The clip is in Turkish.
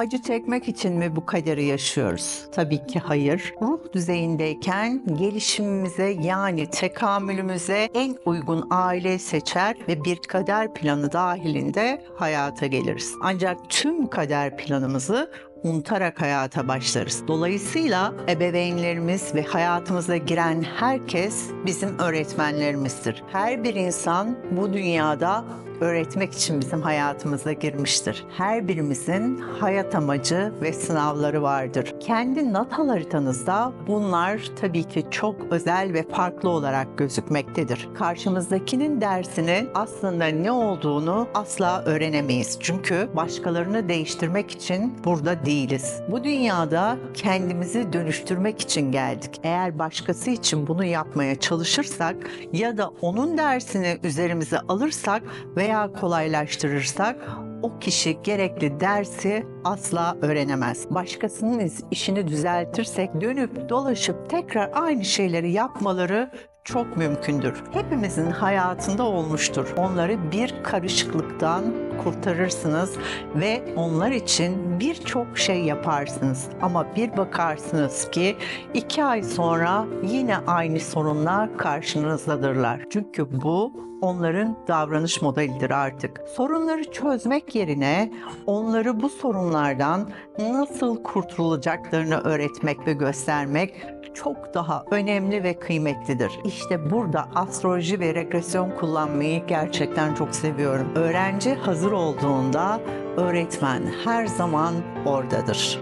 Acı çekmek için mi bu kaderi yaşıyoruz? Tabii ki hayır. Ruh düzeyindeyken gelişimimize yani tekamülümüze en uygun aile seçer ve bir kader planı dahilinde hayata geliriz. Ancak tüm kader planımızı unutarak hayata başlarız. Dolayısıyla ebeveynlerimiz ve hayatımıza giren herkes bizim öğretmenlerimizdir. Her bir insan bu dünyada öğretmek için bizim hayatımıza girmiştir. Her birimizin hayat amacı ve sınavları vardır. Kendi natal haritanızda bunlar tabii ki çok özel ve farklı olarak gözükmektedir. Karşımızdakinin dersini aslında ne olduğunu asla öğrenemeyiz. Çünkü başkalarını değiştirmek için burada değiliz. Bu dünyada kendimizi dönüştürmek için geldik. Eğer başkası için bunu yapmaya çalışırsak ya da onun dersini üzerimize alırsak veya kolaylaştırırsak o kişi gerekli dersi asla öğrenemez. Başkasının işini düzeltirsek dönüp dolaşıp tekrar aynı şeyleri yapmaları çok mümkündür. Hepimizin hayatında olmuştur. Onları bir karışıklıktan kurtarırsınız ve onlar için birçok şey yaparsınız. Ama bir bakarsınız ki iki ay sonra yine aynı sorunlar karşınızdadırlar. Çünkü bu onların davranış modelidir artık. Sorunları çözmek yerine onları bu sorunlardan nasıl kurtulacaklarını öğretmek ve göstermek çok daha önemli ve kıymetlidir. İşte burada astroloji ve regresyon kullanmayı gerçekten çok seviyorum. Öğrenci hazır olduğunda öğretmen her zaman oradadır.